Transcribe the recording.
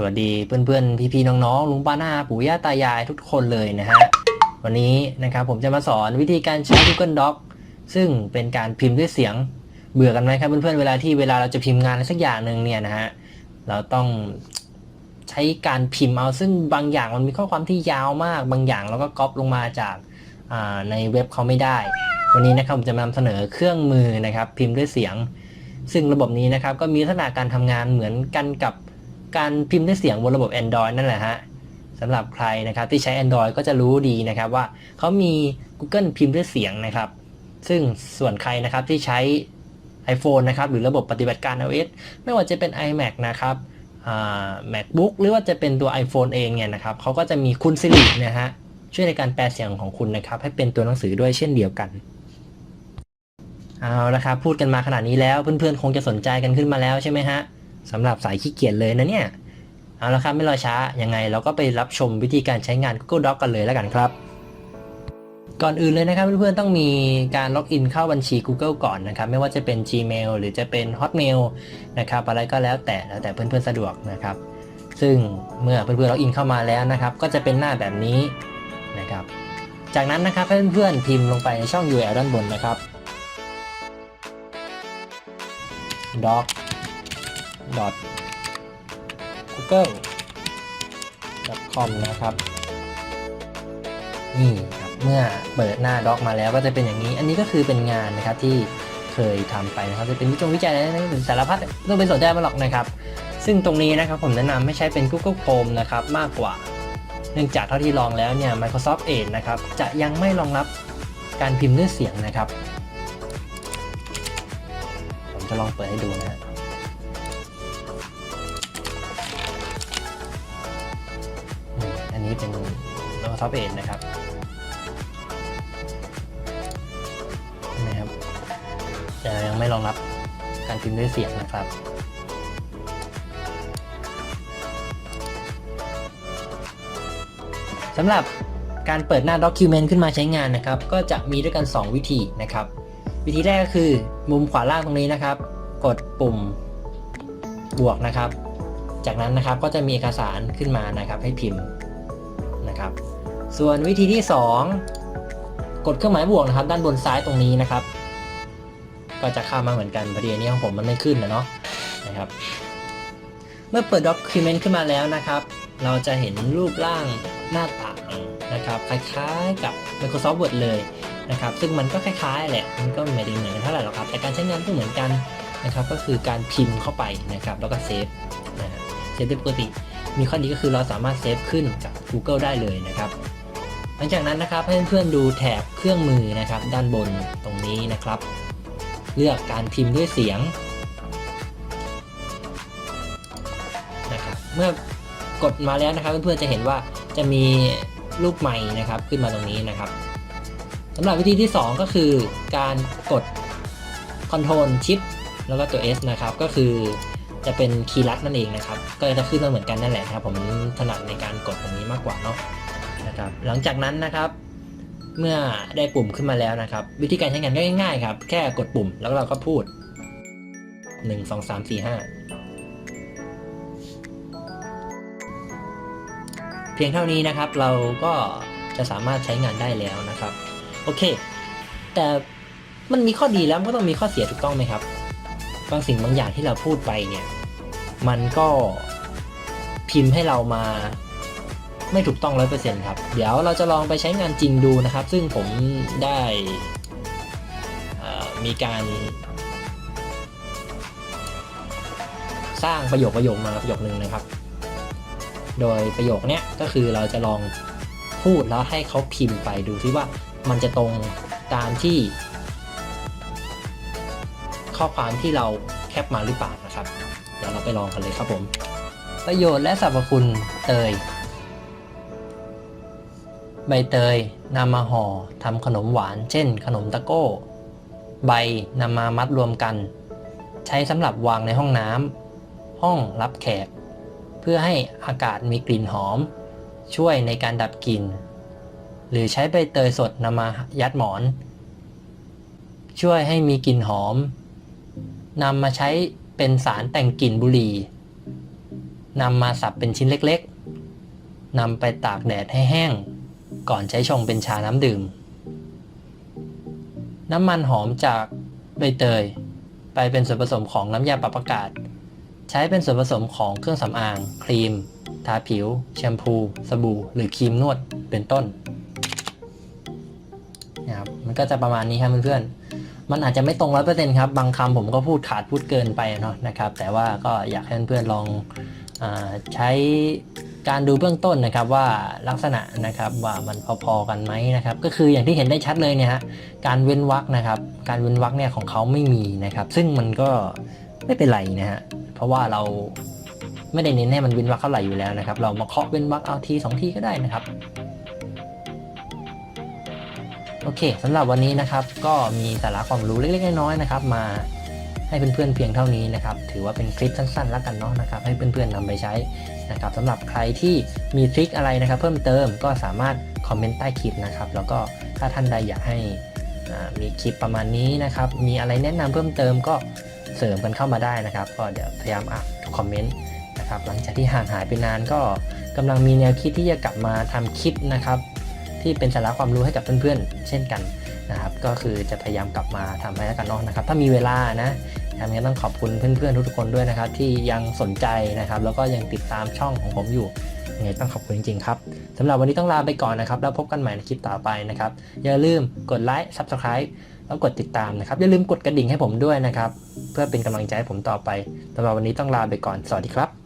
สวัสดีเพื่อนๆ พี่ๆ น้องๆ ลุงป้าหน้าปู่ย่าตายายทุกคนเลยนะฮะ วันนี้นะครับผมจะมาสอนวิธีการใช้ Google Doc ซึ่งเป็นการพิมพ์ด้วยเสียงเบื่อกันไหมครับเพื่อนๆ เวลาที่เวลาเราจะพิมพ์งานอะไรสักอย่างหนึ่งเนี่ยนะฮะ เราต้องใช้การพิมพ์เอา ซึ่งบางอย่างมันมีข้อความที่ยาวมาก บางอย่างเราก็ก๊อปลงมาจากาในเว็บเขาไม่ได้ วันนี้นะครับผมจะมานำเสนอเครื่องมือนะครับพิมพ์ด้วยเสียง ซึ่งระบบนี้นะครับก็มีลักษณะการทำงานเหมือนกันกับ การพิมพ์ด้วยเสียงบนระบบ Android นั่นแหละฮะสำหรับใครนะครับที่ใช้ Android ก็จะรู้ดีนะครับว่าเขามี Google พิมพ์ด้วยเสียงนะครับ ซึ่งส่วนใครนะครับที่ใช้ iPhone นะครับหรือระบบปฏิบัติการ iOS ไม่ว่าจะเป็น iMac นะครับ MacBook หรือว่าจะเป็นตัว iPhone เองเนี่ยนะครับเขาก็จะมีคุณสิรินะฮะช่วยในการแปลเสียงของคุณนะครับ ให้เป็นตัวหนังสือด้วยเช่นเดียวกันเอาละครับพูดกันมาขนาดนี้แล้วเพื่อนๆคงจะสนใจกันขึ้นมาแล้วใช่ไหมฮะ สำหรับสายขี้เกียจเลยนะเนี่ย เอาละครับไม่รอช้า ยังไงเราก็ไปรับชมวิธีการใช้งาน Google Docs กันเลยแล้วกันครับ ก่อนอื่นเลยนะครับเพื่อนๆต้องมีการล็อกอินเข้าบัญชี Google ก่อนนะครับ ไม่ว่าจะเป็น Gmail หรือจะเป็น Hotmail นะครับอะไรก็แล้วแต่แล้วแต่เพื่อนๆสะดวกนะครับ ซึ่งเมื่อเพื่อนๆล็อกอินเข้ามาแล้วนะครับ ก็จะเป็นหน้าแบบนี้นะครับ จากนั้นนะครับเพื่อนๆพิมพ์ลงไปในช่อง URL ด้านบนนะครับ doc dot google com นะครับ นี่ครับเมื่อเปิดหน้า doc มาแล้วก็จะเป็นอย่างนี้ อันนี้ก็คือเป็นงานนะครับที่เคยทำไปนะครับจะเป็นวิจงวิจัยอะไรนะสารพัดไม่ต้องเป็นสนใจมาหรอกนะครับ ซึ่งตรงนี้นะครับผมแนะนำให้ใช้เป็น Google Chrome นะครับมากกว่า เนื่องจากเท่าที่ลองแล้วเนี่ย Microsoft Edge นะครับจะยังไม่รองรับการพิมพ์ด้วยเสียงนะครับ ผมจะลองเปิดให้ดูนะ มอันนี้เป็น Microsoft Edge นะครับนะครับจะยังไม่รองรับการพิมพ์ด้วยเสียงนะครับสำหรับการเปิดหน้า Document ขึ้นมาใช้งานนะครับ ก็จะมีด้วยกัน 2 วิธีนะครับ วิธีแรกก็คือมุมขวาล่างตรงนี้นะครับ กดปุ่มบวกนะครับ จากนั้นนะครับก็จะมีเอกสารขึ้นมานะครับให้พิมพ์ นะครับ ส่วนวิธีที่ 2 กดเครื่องหมายบวกนะครับ ด้านบนซ้ายตรงนี้นะครับ ก็จะเข้ามาเหมือนกันพอดีนนี้ของผมมันไม่ขึ้นนะเนาะนะครับ เมื่อเปิด Document ขึ้นมาแล้วนะครับ เราจะเห็นรูปร่างหน้าต่างนะครับคล้ายๆกับ Microsoft Word เลยนะครับ ซึ่งมันก็คล้ายๆแหละ มันก็ไม่ได้เหมือนกันเท่าไหร่หรอกครับ แต่การใช้งานก็เหมือนกันนะครับ ก็คือการพิมพ์เข้าไปนะครับ แล้วก็เซฟนะฮะเซฟได้ปกติ มีข้อดีก็คือเราสามารถเซฟขึ้นกับ Google ได้เลยนะครับ หลังจากนั้นนะครับให้เพื่อนๆดูแถบเครื่องมือนะครับ ด้านบนตรงนี้นะครับ เลือกการพิมพ์ด้วยเสียงนะครับเมื่อกดมาแล้วนะครับ เพื่อนๆจะเห็นว่าจะมีรูปใหม่นะครับขึ้นมาตรงนี้นะครับสำหรับวิธีที่ 2 ก็คือการกด Ctrl Shift แล้วก็ตัว S นะครับ ก็คือ จะเป็นคีย์ลัดนั่นเองนะครับ ก็จะขึ้นมาเหมือนกันนั่นแหละครับ ผมถนัดในการกดตรงนี้มากกว่าเนาะนะครับ หลังจากนั้นนะครับ เมื่อได้ปุ่มขึ้นมาแล้วนะครับ วิธีการใช้งานก็ง่ายๆครับ แค่กดปุ่มแล้วเราก็พูด 1 2 3 4 5 เพียงเท่านี้นะครับ เราก็จะสามารถใช้งานได้แล้วนะครับ โอเค แต่มันมีข้อดีแล้วก็ต้องมีข้อเสียถูกต้องไหมครับ บางสิ่งบางอย่างที่เราพูดไปเนี่ย มันก็พิมพ์ให้เรามาไม่ถูกต้องร้อยเปอร์เซ็นต์ครับ เดี๋ยวเราจะลองไปใช้งานจริงดูนะครับ ซึ่งผมได้มีการสร้างประโยคประโยคมาประโยคนึงนะครับ โดยประโยคเนี้ยก็คือเราจะลองพูดแล้วให้เขาพิมพ์ไปดูซิว่ามันจะตรงตามที่ ข้อความที่เราแคปมาหรือเปล่านะครับ เดี๋ยวเราไปลองกันเลยครับผม ประโยชน์และสรรพคุณเตย ใบเตยนำมาห่อทำขนมหวาน เช่น ขนมตะโก้ ใบนำมามัดรวมกัน ใช้สำหรับวางในห้องน้ำห้องรับแขก เพื่อให้อากาศมีกลิ่นหอม ช่วยในการดับกลิ่น หรือใช้ใบเตยสดนำมายัดหมอนช่วยให้มีกลิ่นหอม นำมาใช้เป็นสารแต่งกลิ่นบุหรี่นำมาสับเป็นชิ้นเล็กๆนำไปตากแดดให้แห้ง ก่อนใช้ชงเป็นชาน้ำดื่ม น้ำมันหอมจากใบเตย ไปเป็นส่วนผสมของน้ำยาปรับอากาศ ใช้เป็นส่วนผสมของเครื่องสำอาง ครีม ทาผิว แชมพู สบู่ หรือครีมนวดเป็นต้นนะครับมันก็จะประมาณนี้ครับเพื่อนๆ มันอาจจะไม่ตรงร้อยเปอร์เซ็นต์ครับบางคำผมก็พูดขาดพูดเกินไปเนาะนะครับ แต่ว่าก็อยากให้เพื่อนๆลองอใช้การดูเบื้องต้นนะครับว่าลักษณะนะครับว่ามันพอๆกันไหมนะครับ ก็คืออย่างที่เห็นได้ชัดเลยเนี่ยฮะการเว้นวรรคนะครับ การเว้นวรรคเนี่ยของเขาไม่มีนะครับ ซึ่งมันก็ไม่เป็นไรนะฮะเพราะว่าเราไม่ได้เน้นให้มันเว้นวรรคเท่าไหร่อยู่แล้วนะครับ เรามาเคาะเว้นวรรคเอาทีสองทีก็ได้นะครับ โอเคสำหรับวันนี้นะครับก็มีสาระความรู้เล็กๆน้อยๆนะครับ มาให้เพื่อนๆเพียงเท่านี้นะครับ ถือว่าเป็นคลิปสั้นๆแล้วกันเนาะนะครับ ให้เพื่อนๆนำไปใช้นะครับสำหรับใครที่มีทริคอะไรนะครับ เพิ่มเติมก็สามารถคอมเมนต์ใต้คลิปนะครับ แล้วก็ถ้าท่านใดอยากให้มีคลิปประมาณนี้นะครับ มีอะไรแนะนำเพิ่มเติมก็เสริมกันเข้ามาได้นะครับ ก็เดี๋ยวพยายามอ่านทุกคอมเมนต์นะครับ หลังจากที่ห่างหายไปนานก็กำลังมีแนวคิดที่จะกลับมาทำคลิปนะครับ ที่เป็นสาระความรู้ให้กับเพื่อนๆ เช่นกันนะครับ ก็คือจะพยายามกลับมาทำให้แล้วกันเนาะนะครับ ถ้ามีเวลานะทางนี้ต้องขอบคุณเพื่อนๆ ทุกๆคนด้วยนะครับ ที่ยังสนใจนะครับ แล้วก็ยังติดตามช่องของผมอยู่ยังไงต้องขอบคุณจริงๆครับสำหรับวันนี้ต้องลาไปก่อนนะครับ แล้วพบกันใหม่ในคลิปต่อไปนะครับ อย่าลืมกดไลค์ Subscribe แล้วกดติดตามนะครับ อย่าลืมกดกระดิ่งให้ผมด้วยนะครับ เพื่อเป็นกำลังใจให้ผมต่อไปสำหรับวันนี้ต้องลาไปก่อน สวัสดีครับ